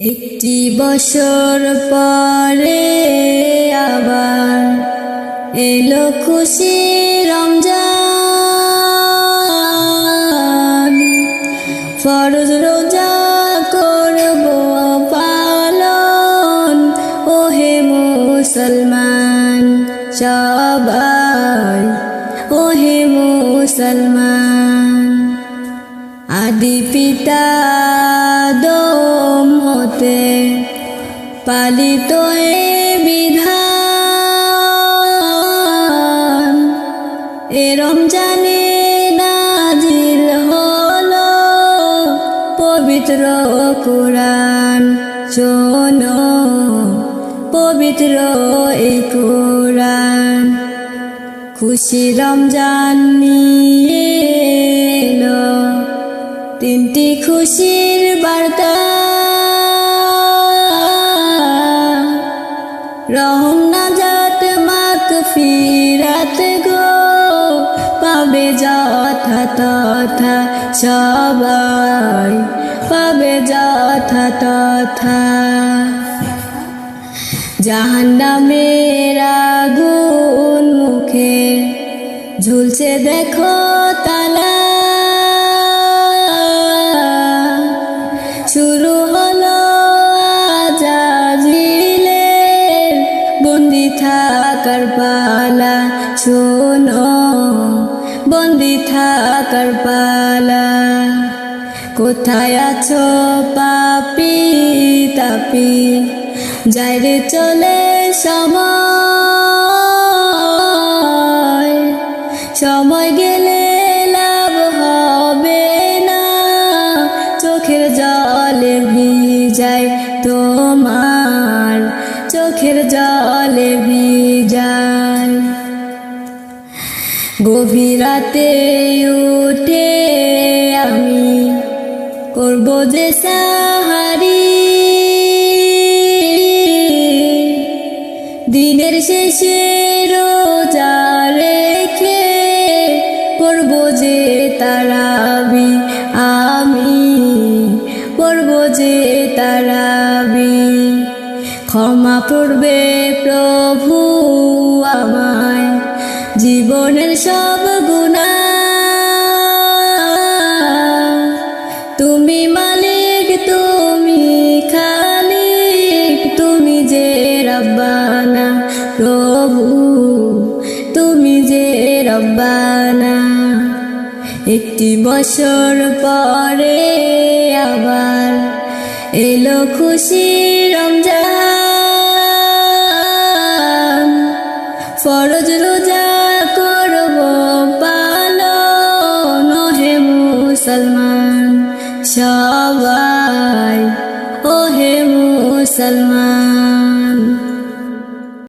একটি বছর পরে আবার এলো খুশি রমজান। ফরজ রোজা করব পালন। ওহে মুসলমান, সবাই ওহে মুসলমান। আদি পিতা দম হতে পালিত এ বিধান। এ রমজানে নাজিল হল পবিত্র কোরআন। চন পবিত্র এই কোরআন। খুশি রমজান নিয়ে তিনটি খুশির বার্তা। রহম নাজাত মাক ফিরাত গো, পাবে যথা তথা সবাই, পাবে যথা তথা। জাহান্নামের আগুন মুখে ঝুলছে দেখো থাকার পালা শোনো। বন্দি থাকার পালা কোথায় আছো পাপি তাপি? যাই রে চলে সময়। সময় গেলে লাভ হবে না। চোখের জলে ভিজায় তোমার। চোখের জলে ভিজায় গভীর রাতে উঠে আমি করব যে সাহারি। দিনের শেষে রোজা রেখে করব যে তারাবি। আমি করব যে তারাবি। ক্ষমা করবে প্রভু সব গুণা। তুমি মালিক, তুমি খালিক, তুমি যে রব্বানা, প্রভু, তুমি যে রব্বানা। একটি বছর পরে আবার এলো খুশি রমজান। ফরজ রোজা মুসলমান সবাই ও হে মুসলমান।